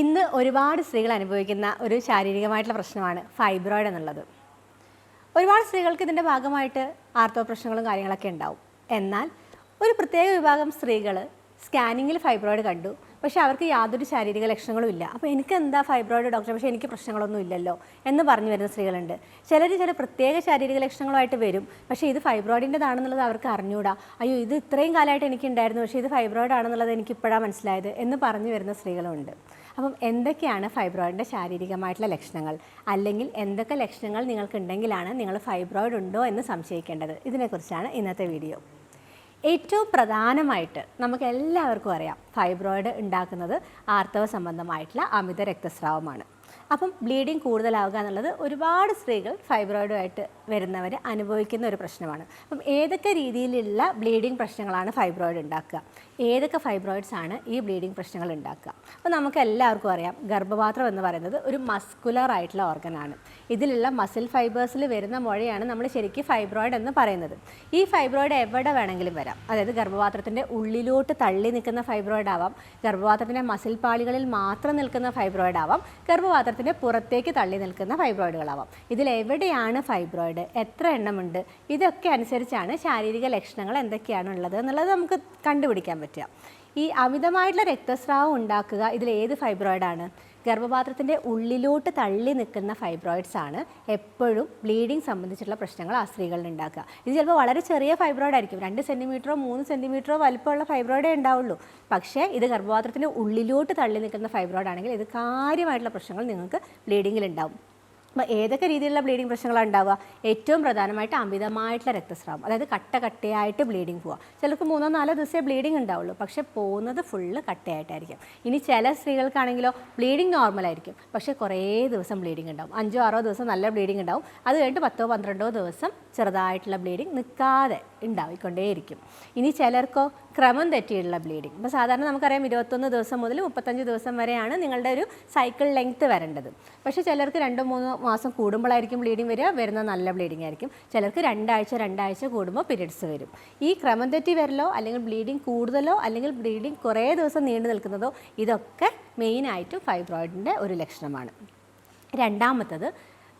ഇന്ന് ഒരുപാട് സ്ത്രീകൾ അനുഭവിക്കുന്ന ഒരു ശാരീരികമായിട്ടുള്ള പ്രശ്നമാണ് ഫൈബ്രോയിഡ് എന്നുള്ളത്. ഒരുപാട് സ്ത്രീകൾക്ക് ഇതിന്റെ ഭാഗമായിട്ട് ആർത്തവ പ്രശ്നങ്ങളും കാര്യങ്ങളൊക്കെ ഉണ്ടാവും. എന്നാൽ ഒരു പ്രത്യേക വിഭാഗം സ്ത്രീകൾ സ്കാനിങ്ങിൽ ഫൈബ്രോയിഡ് കണ്ടു. പക്ഷേ അവർക്ക് യാതൊരു ശാരീരിക ലക്ഷണങ്ങളും ഇല്ല. അപ്പോൾ എനിക്ക് എന്താ ഫൈബ്രോയിഡ് ഡോക്ടർ പക്ഷേ എനിക്ക് പ്രശ്നങ്ങളൊന്നും ഇല്ലല്ലോ എന്ന് പറഞ്ഞു വരുന്ന സ്ത്രീകളുണ്ട്. ചിലർ ചില പ്രത്യേക ശാരീരിക ലക്ഷണങ്ങളുമായിട്ട് വരും. പക്ഷേ ഇത് ഫൈബ്രോയിഡിന്റെതാണെന്നുള്ളത് അവർക്ക് അറിഞ്ഞൂടാ. അയ്യോ ഇത് ഇത്രയും കാലമായിട്ട് എനിക്കുണ്ടായിരുന്നു. പക്ഷേ ഇത് ഫൈബ്രോയിഡ് ആണെന്നുള്ളത് എനിക്ക് ഇപ്പോഴാണ് മനസ്സിലായത് എന്ന് പറഞ്ഞു വരുന്ന സ്ത്രീകളുമുണ്ട് അപ്പം എന്തൊക്കെയാണ് ഫൈബ്രോയിഡിന്റെ ശാരീരികമായിട്ടുള്ള ലക്ഷണങ്ങൾ? അല്ലെങ്കിൽ എന്തൊക്കെ ലക്ഷണങ്ങൾ നിങ്ങൾക്കുണ്ടെങ്കിലാണ് നിങ്ങൾ ഫൈബ്രോയിഡ് ഉണ്ടോ എന്ന് സംശയിക്കേണ്ടത്. ഇതിനെക്കുറിച്ചാണ് ഇന്നത്തെ വീഡിയോ. ഏറ്റവും പ്രധാനമായിട്ട് നമുക്ക് എല്ലാവർക്കും അറിയാം ഫൈബ്രോയിഡ് ഉണ്ടാക്കുന്നത് ആർത്തവ സംബന്ധമായിട്ടുള്ള അമിത രക്തസ്രാവമാണ്. അപ്പം ബ്ലീഡിങ് കൂടുതലാവുക എന്നുള്ളത് ഒരുപാട് സ്ത്രീകൾ ഫൈബ്രോയിഡുമായിട്ട് വരുന്നവർ അനുഭവിക്കുന്ന ഒരു പ്രശ്നമാണ്. അപ്പം ഏതൊക്കെ രീതിയിലുള്ള ബ്ലീഡിങ് പ്രശ്നങ്ങളാണ് ഫൈബ്രോയിഡ് ഉണ്ടാക്കുക? ഏതൊക്കെ ഫൈബ്രോയിഡ്സ് ആണ് ഈ ബ്ലീഡിങ് പ്രശ്നങ്ങൾ ഉണ്ടാക്കുക? അപ്പോൾ നമുക്ക് എല്ലാവർക്കും അറിയാം ഗർഭപാത്രം എന്ന് പറയുന്നത് ഒരു മസ്കുലർ ആയിട്ടുള്ള ഓർഗനാണ് ഇതിലുള്ള മസിൽ ഫൈബേഴ്സിൽ വരുന്ന മുഴയാണ് നമ്മൾ ശരിക്കും ഫൈബ്രോയിഡ് എന്ന് പറയുന്നത്. ഈ ഫൈബ്രോയിഡ് എവിടെ വേണമെങ്കിലും വരാം. അതായത് ഗർഭപാത്രത്തിന്റെ ഉള്ളിലോട്ട് തള്ളി നിൽക്കുന്ന ഫൈബ്രോയിഡ് ആവാം. ഗർഭപാത്രത്തിന്റെ മസിൽ പാളികളിൽ മാത്രം നിൽക്കുന്ന ഫൈബ്രോയിഡ് ആവാം. ഗർഭപാത്രത്തിന്റെ പുറത്തേക്ക് തള്ളി നിൽക്കുന്ന ഫൈബ്രോയിഡുകളാവാം ഇതിൽ എവിടെയാണ് ഫൈബ്രോയിഡ് എത്ര എണ്ണമുണ്ട്? ഇതൊക്കെ അനുസരിച്ചാണ് ശാരീരിക ലക്ഷണങ്ങൾ എന്തൊക്കെയാണ് ഉള്ളത് എന്നുള്ളത് നമുക്ക് കണ്ടുപിടിക്കാൻ പറ്റുക. ഈ അമിതമായിട്ടുള്ള രക്തസ്രാവം ഉണ്ടാക്കുക ഇതിൽ ഏത് ഫൈബ്രോയിഡാണ് ഗർഭപാത്രത്തിന്റെ ഉള്ളിലോട്ട് തള്ളി നിൽക്കുന്ന ഫൈബ്രോയിഡ്സ് ആണ് എപ്പോഴും ബ്ലീഡിങ് സംബന്ധിച്ചിട്ടുള്ള പ്രശ്നങ്ങൾ ആ സ്ത്രീകളിൽ ഉണ്ടാക്കുക. ഇത് ചിലപ്പോൾ വളരെ ചെറിയ ഫൈബ്രോയിഡ് ആയിരിക്കും. രണ്ട് സെന്റിമീറ്ററോ മൂന്ന് സെന്റിമീറ്ററോ വലിപ്പമുള്ള ഫൈബ്രോയിഡേ ഉണ്ടാവുള്ളൂ. പക്ഷേ ഇത് ഗർഭപാത്രത്തിന്റെ ഉള്ളിലോട്ട് തള്ളി നിൽക്കുന്ന ഫൈബ്രോയിഡ് ആണെങ്കിൽ ഇത് കാര്യമായിട്ടുള്ള പ്രശ്നങ്ങൾ നിങ്ങൾക്ക് ബ്ലീഡിങ്ങിൽ ഉണ്ടാവും. അപ്പോൾ ഏതൊക്കെ രീതിയിലുള്ള ബ്ലീഡിങ് പ്രശ്നങ്ങളാണ് ഉണ്ടാവുക? ഏറ്റവും പ്രധാനമായിട്ട് അമിതമായിട്ടുള്ള രക്തസ്രാവം. അതായത് കട്ട കട്ടയായിട്ട് ബ്ലീഡിങ് പോവുക. ചിലർക്ക് മൂന്നോ നാലോ ദിവസമേ ബ്ലീഡിങ് ഉണ്ടാവുള്ളൂ. പക്ഷേ പോകുന്നത് ഫുള്ള് കട്ടയായിട്ടായിരിക്കും. ഇനി ചില സ്ത്രീകൾക്കാണെങ്കിലോ ബ്ലീഡിങ് നോർമൽ ആയിരിക്കും. പക്ഷേ കുറേ ദിവസം ബ്ലീഡിങ് ഉണ്ടാവും. അഞ്ചോ ആറോ ദിവസം നല്ല ബ്ലീഡിങ് ഉണ്ടാവും. അത് കഴിഞ്ഞിട്ട് പത്തോ പന്ത്രണ്ടോ ദിവസം ചെറുതായിട്ടുള്ള ബ്ലീഡിങ് നിൽക്കാതെ ഉണ്ടായിക്കൊണ്ടേയിരിക്കും. ഇനി ചിലർക്കോ ക്രമം തെറ്റിയുള്ള ബ്ലീഡിങ് അപ്പോൾ സാധാരണ നമുക്കറിയാം ഇരുപത്തൊന്ന് ദിവസം മുതൽ മുപ്പത്തഞ്ച് ദിവസം വരെയാണ് നിങ്ങളുടെ ഒരു സൈക്കിൾ ലെങ്ത്ത് വരേണ്ടത്. പക്ഷേ ചിലർക്ക് രണ്ടോ മൂന്നോ മാസം കൂടുമ്പോഴായിരിക്കും ബ്ലീഡിങ് വരിക വരുന്ന നല്ല ബ്ലീഡിങ് ആയിരിക്കും. ചിലർക്ക് രണ്ടാഴ്ച രണ്ടാഴ്ച കൂടുമ്പോൾ പീരീഡ്സ് വരും. ഈ ക്രമം തെറ്റി വരലോ അല്ലെങ്കിൽ ബ്ലീഡിങ് കൂടുതലോ അല്ലെങ്കിൽ ബ്ലീഡിങ് കുറേ ദിവസം നീണ്ടു നിൽക്കുന്നതോ ഇതൊക്കെ മെയിനായിട്ട് ഫൈബ്രോയിഡിന്റെ ഒരു ലക്ഷണമാണ്. രണ്ടാമത്തത്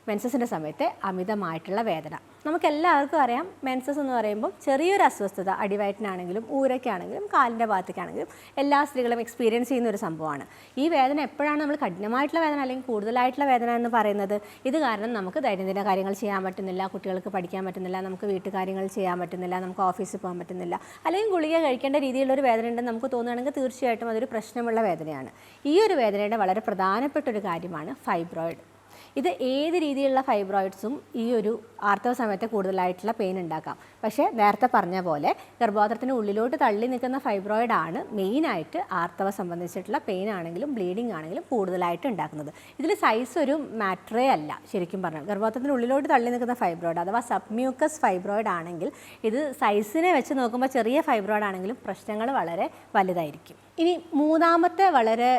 മെൻസസിന്റെ സമയത്തെ അമിതമായിട്ടുള്ള വേദന. നമുക്ക് എല്ലാവർക്കും അറിയാം മെൻസസ് എന്ന് പറയുമ്പോൾ ചെറിയൊരു അസ്വസ്ഥത അടിവയറ്റിനാണെങ്കിലും ഊരയ്ക്കാണെങ്കിലും കാലിന്റെ ഭാഗത്തേക്കാണെങ്കിലും എല്ലാ സ്ത്രീകളും എക്സ്പീരിയൻസ് ചെയ്യുന്ന ഒരു സംഭവമാണ്. ഈ വേദന എപ്പോഴാണ് നമ്മൾ കഠിനമായിട്ടുള്ള വേദന അല്ലെങ്കിൽ കൂടുതലായിട്ടുള്ള വേദന എന്ന് പറയുന്നത്? ഇത് കാരണം നമുക്ക് ദൈനംദിന കാര്യങ്ങൾ ചെയ്യാൻ പറ്റുന്നില്ല കുട്ടികൾക്ക് പഠിക്കാൻ പറ്റുന്നില്ല നമുക്ക് വീട്ടുകാര്യങ്ങൾ ചെയ്യാൻ പറ്റുന്നില്ല നമുക്ക് ഓഫീസിൽ പോകാൻ പറ്റുന്നില്ല. അല്ലെങ്കിൽ ഗുളിക കഴിക്കേണ്ട രീതിയിലുള്ള ഒരു വേദന ഉണ്ടെന്ന് നമുക്ക് തോന്നുകയാണെങ്കിൽ തീർച്ചയായിട്ടും അതൊരു പ്രശ്നമുള്ള വേദനയാണ്. ഈ ഒരു വേദനയുടെ വളരെ പ്രധാനപ്പെട്ട ഒരു കാര്യമാണ് ഫൈബ്രോയിഡ് ഇത് ഏത് രീതിയിലുള്ള ഫൈബ്രോയിഡ്സും ഈ ഒരു ആർത്തവ സമയത്ത് കൂടുതലായിട്ടുള്ള പെയിൻ ഉണ്ടാക്കാം. പക്ഷേ നേരത്തെ പറഞ്ഞ പോലെ ഗർഭപാത്രത്തിന് ഉള്ളിലോട്ട് തള്ളി നിൽക്കുന്ന ഫൈബ്രോയിഡ് ആണ് മെയിനായിട്ട് ആർത്തവ സംബന്ധിച്ചിട്ടുള്ള പെയിൻ ആണെങ്കിലും ബ്ലീഡിംഗ് ആണെങ്കിലും കൂടുതലായിട്ട് ഉണ്ടാക്കുന്നത്. ഇതിൽ സൈസ് ഒരു മാറ്ററേ അല്ല ശരിക്കും പറഞ്ഞാൽ. ഗർഭപാത്രത്തിന് ഉള്ളിലോട്ട് തള്ളി നിൽക്കുന്ന ഫൈബ്രോയിഡ് അഥവാ സബ്മ്യൂക്കസ് ഫൈബ്രോയിഡ് ആണെങ്കിൽ ഇത് സൈസിനെ വെച്ച് നോക്കുമ്പോൾ ചെറിയ ഫൈബ്രോയിഡ് ആണെങ്കിലും പ്രശ്നങ്ങൾ വളരെ വലുതായിരിക്കും. ഇനി മൂന്നാമത്തെ വളരെ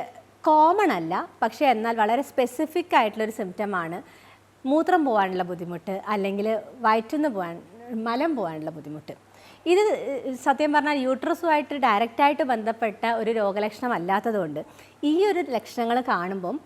കോമൺ അല്ല പക്ഷേ എന്നാൽ വളരെ സ്പെസിഫിക് ആയിട്ടുള്ളൊരു സിംറ്റമാണ് മൂത്രം പോകാനുള്ള ബുദ്ധിമുട്ട് അല്ലെങ്കിൽ വയറ്റുനിന്ന് പോകാൻ മലം പോകാനുള്ള ബുദ്ധിമുട്ട്. ഇത് സത്യം പറഞ്ഞാൽ യൂട്രസുമായിട്ട് ഡയറക്റ്റായിട്ട് ബന്ധപ്പെട്ട ഒരു രോഗലക്ഷണം അല്ലാത്തതുകൊണ്ട് ഈ ഒരു ലക്ഷണങ്ങൾ കാണുമ്പം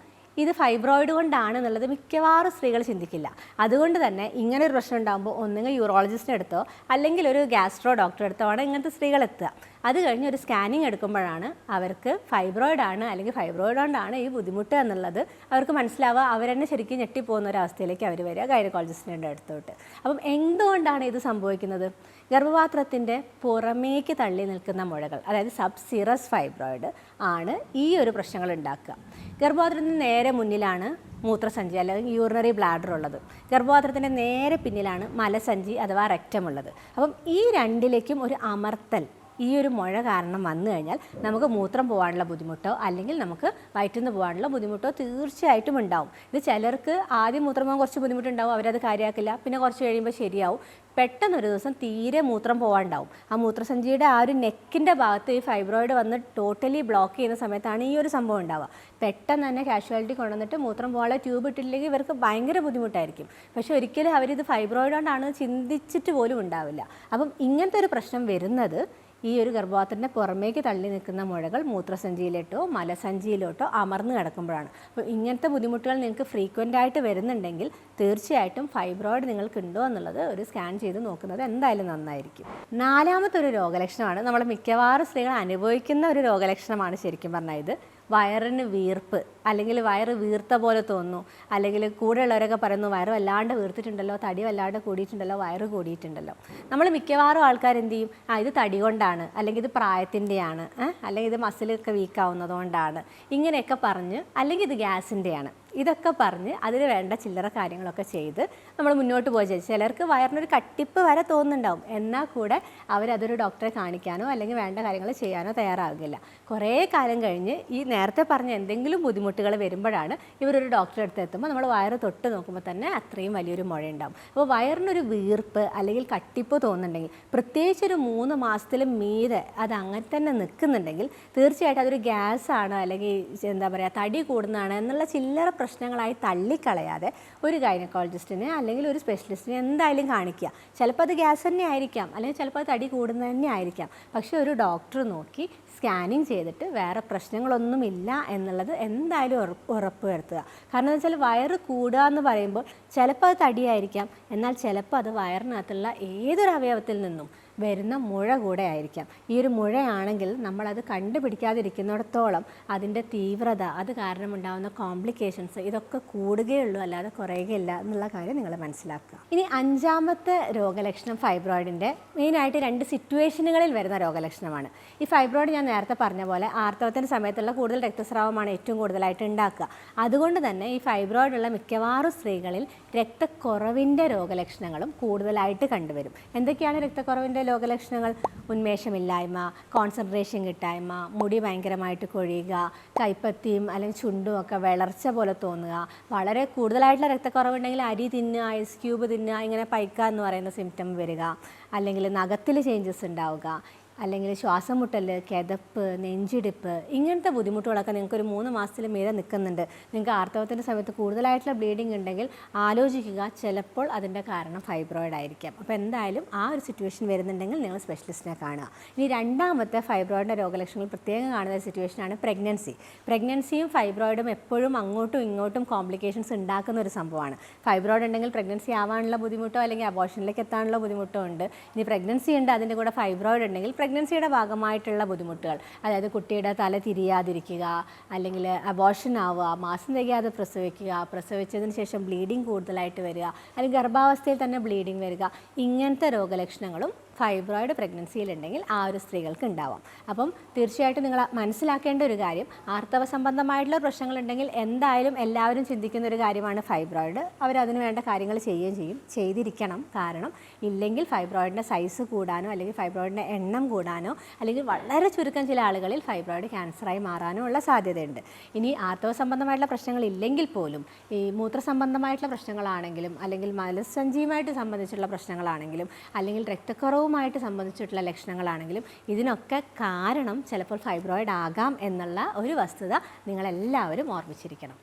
ഇത് ഫൈബ്രോയിഡ് കൊണ്ടാണ് എന്നുള്ളത് മിക്കവാറും സ്ത്രീകൾ ചിന്തിക്കില്ല. അതുകൊണ്ട് തന്നെ ഇങ്ങനെ ഒരു പ്രശ്നം ഉണ്ടാകുമ്പോൾ ഒന്നുകിൽ യൂറോളജിസ്റ്റിനെ എടുത്തോ അല്ലെങ്കിൽ ഒരു ഗ്യാസ്ട്രോ ഡോക്ടറെ എടുത്തോ ആണ് ഇങ്ങനത്തെ സ്ത്രീകൾ എത്തുക. അത് കഴിഞ്ഞ് ഒരു സ്കാനിങ് എടുക്കുമ്പോഴാണ് അവർക്ക് ഫൈബ്രോയിഡ് ആണ് അല്ലെങ്കിൽ ഫൈബ്രോയിഡ് കൊണ്ടാണ് ഈ ബുദ്ധിമുട്ട് എന്നുള്ളത് അവർക്ക് മനസ്സിലാവുക. അവർ തന്നെ ശരിക്കും ഞെട്ടിപ്പോകുന്ന ഒരു അവസ്ഥയിലേക്ക് അവർ വരിക ഗൈനക്കോളജിസ്റ്റിന്റെ അടുത്തോട്ട്. അപ്പം എന്തുകൊണ്ടാണ് ഇത് സംഭവിക്കുന്നത്? ഗർഭപാത്രത്തിന്റെ പുറമേക്ക് തള്ളി നിൽക്കുന്ന മുഴകൾ അതായത് സബ് സിറസ് ഫൈബ്രോയിഡ് ആണ് ഈ ഒരു പ്രശ്നങ്ങൾ ഉണ്ടാക്കുക. ഗർഭപാത്രത്തിന് നേരെ മുന്നിലാണ് മൂത്രസഞ്ചി അല്ലെങ്കിൽ യൂറിനറി ബ്ലാഡർ ഉള്ളത്. ഗർഭപാത്രത്തിന്റെ നേരെ പിന്നിലാണ് മലസഞ്ചി അഥവാ റെക്റ്റം ഉള്ളത്. അപ്പം ഈ രണ്ടിലേക്കും ഒരു അമർത്തൽ ഈ ഒരു മുഴ കാരണം വന്നു കഴിഞ്ഞാൽ നമുക്ക് മൂത്രം പോകാനുള്ള ബുദ്ധിമുട്ടോ അല്ലെങ്കിൽ നമുക്ക് വയറ്റുനിന്ന് പോകാനുള്ള ബുദ്ധിമുട്ടോ തീർച്ചയായിട്ടും ഉണ്ടാവും. ഇത് ചിലർക്ക് ആദ്യം മൂത്രം പോകാൻ കുറച്ച് ബുദ്ധിമുട്ടുണ്ടാവും അവരത് കാര്യമാക്കില്ല പിന്നെ കുറച്ച് കഴിയുമ്പോൾ ശരിയാവും. പെട്ടെന്ന് ഒരു ദിവസം തീരെ മൂത്രം പോകാണ്ടാവും ആ മൂത്രസഞ്ചിയുടെ ആ ഒരു നെക്കിന്റെ ഭാഗത്ത് ഈ ഫൈബ്രോയിഡ് വന്ന് ടോട്ടലി ബ്ലോക്ക് ചെയ്യുന്ന സമയത്താണ് ഈ ഒരു സംഭവം ഉണ്ടാവുക. പെട്ടെന്ന് തന്നെ കാഷ്വാലിറ്റി കൊണ്ടുവന്നിട്ട് മൂത്രം പോകാനുള്ള ട്യൂബ് ഇട്ടില്ലെങ്കിൽ ഇവർക്ക് ഭയങ്കര ബുദ്ധിമുട്ടായിരിക്കും. പക്ഷെ ഒരിക്കലും അവരിത് ഫൈബ്രോയിഡ് കൊണ്ടാണ് ചിന്തിച്ചിട്ട് പോലും ഉണ്ടാവില്ല. അപ്പം ഇങ്ങനത്തെ ഒരു പ്രശ്നം വരുന്നത് ഈ ഒരു ഗർഭപാത്രത്തിന്റെ പുറമേക്ക് തള്ളി നിൽക്കുന്ന മുഴകൾ മൂത്രസഞ്ചിയിലോട്ടോ മലസഞ്ചിയിലോട്ടോ അമർന്ന് കിടക്കുമ്പോഴാണ്. അപ്പോൾ ഇങ്ങനത്തെ ബുദ്ധിമുട്ടുകൾ നിങ്ങൾക്ക് ഫ്രീക്വന്റ് ആയിട്ട് വരുന്നുണ്ടെങ്കിൽ തീർച്ചയായിട്ടും ഫൈബ്രോയിഡ് നിങ്ങൾക്കുണ്ടോ എന്നുള്ളത് ഒരു സ്കാൻ ചെയ്ത് നോക്കുന്നത് എന്തായാലും നന്നായിരിക്കും. നാലാമത്തെ ഒരു രോഗലക്ഷണമാണ്. നമ്മൾ മിക്കവാറും സ്ത്രീകൾ അനുഭവിക്കുന്ന ഒരു രോഗലക്ഷണമാണ് ശരിക്കും പറഞ്ഞാൽ ഇത്. വയറിന് വീർപ്പ് അല്ലെങ്കിൽ വയറ് വീർത്ത പോലെ തോന്നുന്നു അല്ലെങ്കിൽ കൂടെയുള്ളവരൊക്കെ പറയുന്നു വയറ് വല്ലാണ്ട് വീർത്തിട്ടുണ്ടല്ലോ തടി വല്ലാണ്ട് കൂടിയിട്ടുണ്ടല്ലോ വയറ് കൂടിയിട്ടുണ്ടല്ലോ. നമ്മൾ മിക്കവാറും ആൾക്കാർ എന്ത് ചെയ്യും? ആ ഇത് തടി കൊണ്ടാണ് അല്ലെങ്കിൽ ഇത് പ്രായത്തിന്റെയാണ് അല്ലെങ്കിൽ ഇത് മസിലൊക്കെ വീക്കാവുന്നത് കൊണ്ടാണ്. ഇങ്ങനെയൊക്കെ പറഞ്ഞ് അല്ലെങ്കിൽ ഇത് ഗ്യാസിന്റെയാണ്. ഇതൊക്കെ പറഞ്ഞ് അതിന് വേണ്ട ചില്ലറ കാര്യങ്ങളൊക്കെ ചെയ്ത് നമ്മൾ മുന്നോട്ട് പോയി ചെയ്തു ചിലർക്ക് വയറിനൊരു കട്ടിപ്പ് വരെ തോന്നുന്നുണ്ടാവും. എന്നാൽ കൂടെ അവരതൊരു ഡോക്ടറെ കാണിക്കാനോ അല്ലെങ്കിൽ വേണ്ട കാര്യങ്ങൾ ചെയ്യാനോ തയ്യാറാകില്ല കുറേ കാലം കഴിഞ്ഞ് ഈ നേരത്തെ പറഞ്ഞ എന്തെങ്കിലും ബുദ്ധിമുട്ടുകൾ വരുമ്പോഴാണ് ഇവരൊരു ഡോക്ടറെ അടുത്ത് എത്തുമ്പോൾ നമ്മൾ വയറ് തൊട്ട് നോക്കുമ്പോൾ തന്നെ അത്രയും വലിയൊരു മുഴ ഉണ്ടാവും അപ്പോൾ വയറിനൊരു വീർപ്പ് അല്ലെങ്കിൽ കട്ടിപ്പ് തോന്നുന്നുണ്ടെങ്കിൽ പ്രത്യേകിച്ച് ഒരു മൂന്ന് മാസത്തിൽ മീതെ അത് അങ്ങനെ തന്നെ നിൽക്കുന്നുണ്ടെങ്കിൽ തീർച്ചയായിട്ടും അതൊരു ഗ്യാസ് ആണ് അല്ലെങ്കിൽ എന്താ പറയുക തടി കൂടുന്നതാണ് എന്നുള്ള ചില്ലറ പ്രശ്നങ്ങളായി തള്ളിക്കളയാതെ ഒരു ഗൈനക്കോളജിസ്റ്റിനെ അല്ലെങ്കിൽ ഒരു സ്പെഷ്യലിസ്റ്റിനെ എന്തായാലും കാണിക്കുക. ചിലപ്പോൾ അത് ഗ്യാസ് തന്നെ ആയിരിക്കാം. അല്ലെങ്കിൽ ചിലപ്പോൾ അത് തടി കൂടുന്നത് തന്നെ ആയിരിക്കാം. പക്ഷേ ഒരു ഡോക്ടർ നോക്കി സ്കാനിങ് ചെയ്തിട്ട് വേറെ പ്രശ്നങ്ങളൊന്നുമില്ല എന്നുള്ളത് എന്തായാലും ഉറപ്പ് വരുത്തുക കാരണം എന്ന് വെച്ചാൽ വയറ് കൂടുക എന്ന് പറയുമ്പോൾ ചിലപ്പോൾ അത് തടിയായിരിക്കാം. എന്നാൽ ചിലപ്പോൾ അത് വയറിനകത്തുള്ള ഏതൊരു അവയവത്തിൽ നിന്നും വരുന്ന മുഴ കൂടെ ആയിരിക്കാം. ഈ ഒരു മുഴയാണെങ്കിൽ നമ്മളത് കണ്ടുപിടിക്കാതിരിക്കുന്നിടത്തോളം അതിന്റെ തീവ്രത അത് കാരണമുണ്ടാകുന്ന കോംപ്ലിക്കേഷൻസ് ഇതൊക്കെ കൂടുകയുള്ളൂ അല്ലാതെ കുറയുകയില്ല എന്നുള്ള കാര്യം നിങ്ങൾ മനസ്സിലാക്കുക. ഇനി അഞ്ചാമത്തെ രോഗലക്ഷണം ഫൈബ്രോയിഡിന്റെ മെയിനായിട്ട് രണ്ട് സിറ്റുവേഷനുകളിൽ വരുന്ന രോഗലക്ഷണമാണ്. ഈ ഫൈബ്രോയിഡ് ഞാൻ നേരത്തെ പറഞ്ഞ പോലെ ആർത്തവത്തിന്റെ സമയത്തുള്ള കൂടുതൽ രക്തസ്രാവമാണ് ഏറ്റവും കൂടുതലായിട്ട് ഉണ്ടാക്കുക. അതുകൊണ്ട് തന്നെ ഈ ഫൈബ്രോയിഡുള്ള മിക്കവാറും സ്ത്രീകളിൽ രക്തക്കുറവിന്റെ രോഗലക്ഷണങ്ങളും കൂടുതലായിട്ട് കണ്ടുവരും. എന്തൊക്കെയാണ് രക്തക്കുറവിന്റെ രോഗലക്ഷണങ്ങൾ ഉന്മേഷമില്ലായ്മ കോൺസെൻട്രേഷൻ കിട്ടായ്മ മുടി ഭയങ്കരമായിട്ട് കൊഴിയുക കൈപ്പത്തിയും അല്ലെങ്കിൽ ചുണ്ടും ഒക്കെ വിളർച്ച പോലെ തോന്നുക. വളരെ കൂടുതലായിട്ടുള്ള രക്തക്കുറവുണ്ടെങ്കിൽ അരി തിന്നുക ഐസ് ക്യൂബ് തിന്നുക ഇങ്ങനെ പൈക്ക എന്ന് പറയുന്ന സിംറ്റം വരിക. അല്ലെങ്കിൽ നഖത്തിൽ ചേഞ്ചസ് ഉണ്ടാവുക. അല്ലെങ്കിൽ ശ്വാസം മുട്ടൽ കിതപ്പ് നെഞ്ചിടിപ്പ് ഇങ്ങനത്തെ ബുദ്ധിമുട്ടുകളൊക്കെ നിങ്ങൾക്ക് ഒരു മൂന്ന് മാസത്തിൽ മേലെ നിൽക്കുന്നുണ്ട്. നിങ്ങൾക്ക് ആർത്തവത്തിന്റെ സമയത്ത് കൂടുതലായിട്ടുള്ള ബ്ലീഡിംഗ് ഉണ്ടെങ്കിൽ ആലോചിക്കുക. ചിലപ്പോൾ അതിന്റെ കാരണം ഫൈബ്രോയിഡ് ആയിരിക്കാം. അപ്പോൾ എന്തായാലും ആ ഒരു സിറ്റുവേഷൻ വരുന്നുണ്ടെങ്കിൽ നിങ്ങൾ സ്പെഷ്യലിസ്റ്റിനെ കാണുക. ഇനി രണ്ടാമത്തെ ഫൈബ്രോയിഡിന്റെ രോഗലക്ഷണങ്ങൾ പ്രത്യേകം കാണുന്ന സിറ്റുവേഷനാണ് പ്രഗ്നൻസി പ്രഗ്നൻസിയും ഫൈബ്രോയിഡും എപ്പോഴും അങ്ങോട്ടും ഇങ്ങോട്ടും കോംപ്ലിക്കേഷൻസ് ഉണ്ടാക്കുന്ന ഒരു സംഭവമാണ്. ഫൈബ്രോയിഡ് ഉണ്ടെങ്കിൽ പ്രഗ്നൻസി ആവാനുള്ള ബുദ്ധിമുട്ടോ അല്ലെങ്കിൽ അബോഷനിലേക്ക് എത്താനുള്ള ബുദ്ധിമുട്ടോ ഉണ്ട്. ഇനി പ്രഗ്നൻസി ഉണ്ട് അതിന്റെ കൂടെ ഫൈബ്രോയിഡ് ഉണ്ടെങ്കിൽ പ്രഗ്നൻസിയുടെ ഭാഗമായിട്ടുള്ള ബുദ്ധിമുട്ടുകൾ. അതായത് കുട്ടിയുടെ തല തിരിയാതിരിക്കുക അല്ലെങ്കിൽ അബോഷൻ ആവുക മാസം തികയാതെ പ്രസവിക്കുക പ്രസവിച്ചതിന് ശേഷം ബ്ലീഡിങ് കൂടുതലായിട്ട് വരിക അല്ലെങ്കിൽ ഗർഭാവസ്ഥയിൽ തന്നെ ബ്ലീഡിങ് വരിക ഇങ്ങനത്തെ രോഗലക്ഷണങ്ങളും ഫൈബ്രോയിഡ് പ്രഗ്നൻസിയിലുണ്ടെങ്കിൽ ആ ഒരു സ്ത്രീകൾക്ക് ഉണ്ടാവാം. അപ്പം തീർച്ചയായിട്ടും നിങ്ങൾ മനസ്സിലാക്കേണ്ട ഒരു കാര്യം ആർത്തവ സംബന്ധമായിട്ടുള്ള പ്രശ്നങ്ങളുണ്ടെങ്കിൽ എന്തായാലും എല്ലാവരും ചിന്തിക്കുന്ന ഒരു കാര്യമാണ് ഫൈബ്രോയിഡ് അവരതിന് വേണ്ട കാര്യങ്ങൾ ചെയ്യുകയും ചെയ്യും. ചെയ്തിരിക്കണം കാരണം ഇല്ലെങ്കിൽ ഫൈബ്രോയിഡിന്റെ സൈസ് കൂടാനോ അല്ലെങ്കിൽ ഫൈബ്രോയിഡിന്റെ എണ്ണം കൂടാനോ അല്ലെങ്കിൽ വളരെ ചുരുക്കം ചില ആളുകളിൽ ഫൈബ്രോയിഡ് ക്യാൻസറായി മാറാനോ ഉള്ള സാധ്യതയുണ്ട്. ഇനി ആർത്തവ സംബന്ധമായിട്ടുള്ള പ്രശ്നങ്ങൾ ഇല്ലെങ്കിൽ പോലും ഈ മൂത്ര സംബന്ധമായിട്ടുള്ള പ്രശ്നങ്ങളാണെങ്കിലും അല്ലെങ്കിൽ മലസഞ്ചിയുമായിട്ട് സംബന്ധിച്ചുള്ള പ്രശ്നങ്ങളാണെങ്കിലും അല്ലെങ്കിൽ രക്തക്കുറവുമായിട്ട് സംബന്ധിച്ചിട്ടുള്ള ലക്ഷണങ്ങളാണെങ്കിലും ഇതിനൊക്കെ കാരണം ചിലപ്പോൾ ഫൈബ്രോയിഡ് ആകാം എന്നുള്ള ഒരു വസ്തുത നിങ്ങളെല്ലാവരും ഓർമ്മിച്ചിരിക്കണം.